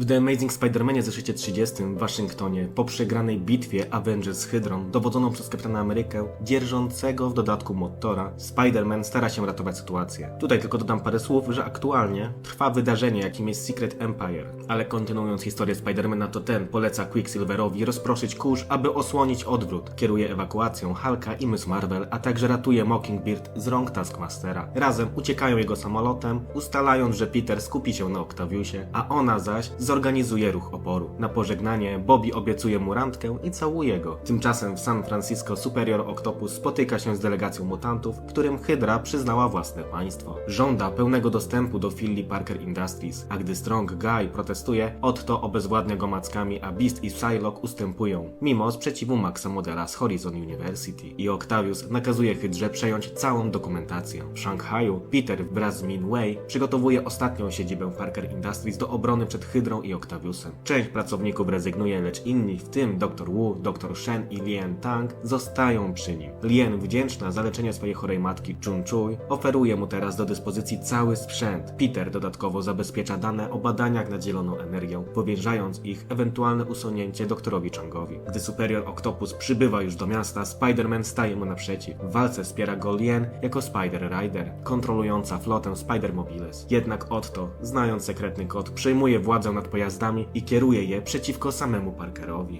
W The Amazing Spider-Manie zeszycie 30 w Waszyngtonie, po przegranej bitwie Avengers z Hydrą, dowodzoną przez Kapitana Amerykę, dzierżącego w dodatku motora, Spider-Man stara się ratować sytuację. Tutaj tylko dodam parę słów, że aktualnie trwa wydarzenie, jakim jest Secret Empire. Ale kontynuując historię Spider-Mana, to ten poleca Quicksilverowi rozproszyć kurz, aby osłonić odwrót. Kieruje ewakuacją Hulka i Miss Marvel, a także ratuje Mockingbird z rąk Taskmastera. Razem uciekają jego samolotem, ustalając, że Peter skupi się na Octaviusie, a ona zaś zorganizuje ruch oporu. Na pożegnanie Bobby obiecuje mu randkę i całuje go. Tymczasem w San Francisco Superior Octopus spotyka się z delegacją mutantów, którym Hydra przyznała własne państwo. Żąda pełnego dostępu do filii Parker Industries, a gdy Strong Guy protestuje, Otto obezwładnia go mackami, a Beast i Psylocke ustępują, mimo sprzeciwu Maxa Modela z Horizon University. I Octavius nakazuje Hydrze przejąć całą dokumentację. W Szanghaju Peter wraz z Min Wei przygotowuje ostatnią siedzibę Parker Industries do obrony przed Hydrą i Octaviusem. Część pracowników rezygnuje, lecz inni, w tym Dr. Wu, Dr. Shen i Lien Tang, zostają przy nim. Lien, wdzięczna za leczenie swojej chorej matki Chun Chui, oferuje mu teraz do dyspozycji cały sprzęt. Peter dodatkowo zabezpiecza dane o badaniach nad zieloną energią, powierzając ich ewentualne usunięcie doktorowi Changowi. Gdy Superior Octopus przybywa już do miasta, Spider-Man staje mu naprzeciw. W walce wspiera go Lien jako Spider Rider, kontrolująca flotę Spider-Mobiles. Jednak Otto, znając sekretny kod, przejmuje władzę nad pojazdami i kieruje je przeciwko samemu Parkerowi.